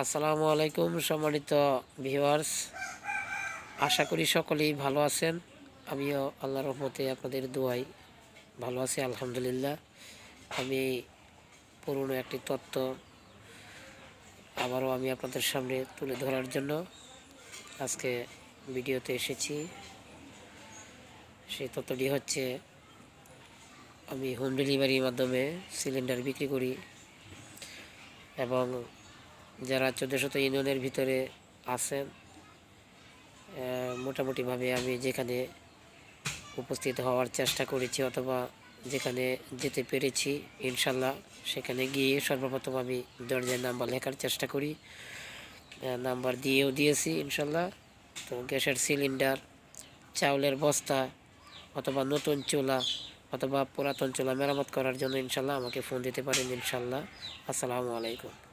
আসসালামু আলাইকুম, সম্মানিত ভিউয়ার্স। আশা করি সকলেই ভালো আছেন। আমিও আল্লাহ রহমতে আপনাদের দোয়াই ভালো আছি, আলহামদুলিল্লাহ। আমি পুরনো একটি তত্ত্ব আবারও আমি আপনাদের সামনে তুলে ধরার জন্য আজকে ভিডিওতে এসেছি। সেই তত্ত্বটি হচ্ছে, আমি হোম ডেলিভারির মাধ্যমে সিলিন্ডার বিক্রি করি এবং যারা চোদ্দ শত ইউনিয়নের ভিতরে আছেন মোটামুটিভাবে আমি যেখানে উপস্থিত হওয়ার চেষ্টা করেছি অথবা যেখানে যেতে পেরেছি, ইনশাল্লাহ সেখানে গিয়ে সর্বপ্রথম আমি দরজার নাম্বার লেখার চেষ্টা করি। নাম্বার দিয়েও দিয়েছি, ইনশাল্লাহ। তো গ্যাসের সিলিন্ডার, চাউলের বস্তা, অথবা নতুন চুলা, অথবা পুরাতন চুলা মেরামত করার জন্য ইনশাল্লাহ আমাকে ফোন দিতে পারেন, ইনশাল্লাহ। আসসালামু আলাইকুম।